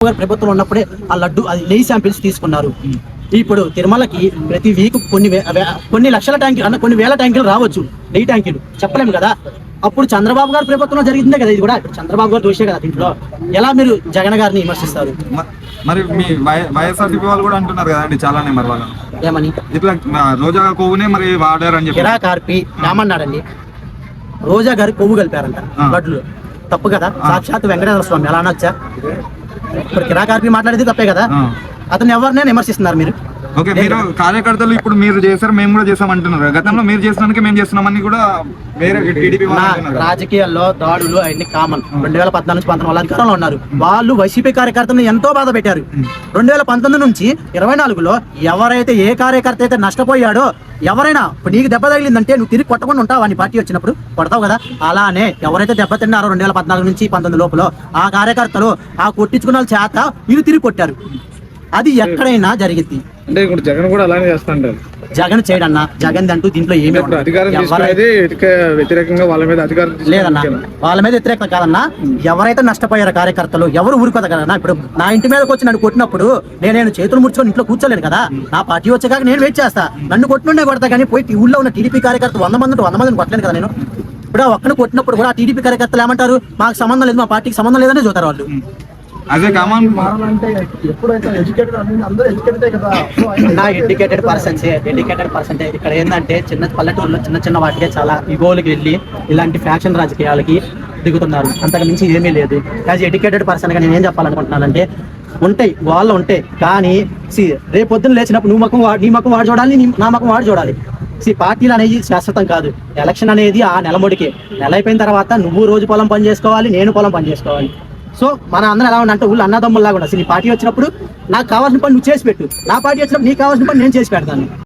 గారు ప్రభుత్వం ఉన్నప్పుడే ఆ లడ్డు అది నెయ్యి శాంపిల్స్ తీసుకున్నారు. ఇప్పుడు తిరుమలకి ప్రతి వీక్ కొన్ని కొన్ని లక్షల ట్యాంకులు అన్న కొన్ని వేల ట్యాంకులు రావచ్చు నెయ్యి ట్యాంకులు. చెప్పలేము కదా? అప్పుడు చంద్రబాబు గారి ప్రభుత్వంలో జరిగిందే కదా ఇది కూడా? చంద్రబాబు గారు దోషే కదా దీంట్లో. ఎలా మీరు జగన్ గారిని విమర్శిస్తారు? మరి మీ వైఎస్ఆర్సీపీ వాళ్ళు కూడా అంటున్నారు కదండి చాలానే మరి వాళ్ళు. ఏమని? ఇట్లా రోజా కొవ్వునే మరి వాడారు అని చెప్పి. కిరా కార్పి ఏమన్నాడండి రోజా గారి కొవ్వు కలిపారంట ఆ. లడ్లు తప్పు కదా? సాక్షాత్ వెంకటేశ్వర స్వామి ఎలా అనొచ్చా? ఇప్పుడు కిరా కార్పి మాట్లాడేది తప్పే కదా. అతను ఎవరినైనా విమర్శిస్తున్నారు మీరు ఓకే మీరు కార్యకర్తలు ఇప్పుడు మీరు చేశారు మేము కూడా చేసాం అంటున్నారు. గతంలో మీరు చేసినందుకే మేము చేస్తున్నామని కూడా వేరే టీడీపీ రాజకీయాల్లో దాడులు అవన్నీ కామన్. రెండు వేల పద్నాలుగు నుంచి పంతొమ్మిది అధికారంలో ఉన్నారు. వాళ్ళు వైసీపీ కార్యకర్తలను ఎంతో బాధ పెట్టారు. రెండు వేల పంతొమ్మిది నుంచి ఇరవై నాలుగులో ఎవరైతే ఏ కార్యకర్త అయితే నష్టపోయాడో ఎవరైనా ఇప్పుడు నీకు దెబ్బ తగిలిందంటే నువ్వు తిరిగి కొట్టకుండా ఉంటావు? అని పార్టీ వచ్చినప్పుడు కొడతావు కదా. అలానే ఎవరైతే దెబ్బ తిన్నారో రెండు వేల పద్నాలుగు నుంచి పంతొమ్మిది లోపల ఆ కార్యకర్తలు ఆ కొట్టించుకున్న చేత మీరు తిరిగి కొట్టారు. అది ఎక్కడైనా జరిగింది. అంటే ఇప్పుడు జగన్ కూడా అలానే చేస్తుంటారు జగన్ చేయడన్నా జగన్ అంటూ దీంట్లో ఏమీ. అధికారం వ్యతిరేకంగా వాళ్ళ మీద అధికారం లేదన్నా? వాళ్ళ మీద వ్యతిరేకత కాదన్నా ఎవరైతే నష్టపోయారో కార్యకర్తలు ఎవరు ఊరుకోదు కదన్నా ఇప్పుడు నా ఇంటి మీదకి వచ్చి నన్ను కొట్టినప్పుడు నేను నేను చేతులు ముడుచుకొని ఇంట్లో కూర్చోలేను కదా నా పార్టీ వచ్చాక నేను వెయిట్ చేస్తా. నన్ను కొట్టినుండే కొడతా కానీ పోయి ఊళ్ళో ఉన్న టీడీపీ కార్యకర్త వంద మంది వంద మందిని కొట్టలేను కదా నేను. ఇప్పుడు ఆ ఒక్కను కొట్టినప్పుడు కూడా ఆ టీడీపీ కార్యకర్తలు ఏమంటారు? మాకు సంబంధం లేదు మా పార్టీకి సంబంధం లేదని చూతారు వాళ్ళు. అదే కామన్ నా ఎడ్యుకేటెడ్ పర్సన్స్ ఎడ్యుకేటెడ్ పర్సన్ ఇక్కడ ఏంటంటే చిన్న పల్లెటూరులో చిన్న చిన్న వాటికే చాలా ఇగోలకి వెళ్ళి ఇలాంటి ఫ్యాషన్ రాజకీయాలకి దిగుతున్నారు. అంతకు మించి ఏమీ లేదు. యాజ్ ఎడ్యుకేటెడ్ పర్సన్గా నేను ఏం చెప్పాలనుకుంటున్నానంటే ఉంటాయి వాళ్ళు ఉంటాయి కానీ సి రేపు పొద్దున్న లేచినప్పుడు నువ్వు మకం వాడు నీ మకం వాడు చూడాలి నీ- నా మకం వాడు చూడాలి. సి పార్టీలు అనేది శాశ్వతం కాదు. ఎలక్షన్ అనేది ఆ నెలముడికి నెల అయిపోయిన తర్వాత నువ్వు రోజు పొలం పని చేసుకోవాలి నేను పొలం పని చేసుకోవాలి. సో మన అందరం ఎలా ఉండాలంటే ఊళ్ళో అన్నదమ్ముల్లాగా ఉండాలి నీ పార్టీ వచ్చినప్పుడు నాకు కావాల్సిన పని నువ్వు చేసి పెట్టు. నా పార్టీ వచ్చినప్పుడు నీకు కావాల్సిన పని నేను చేసి పెడతాను.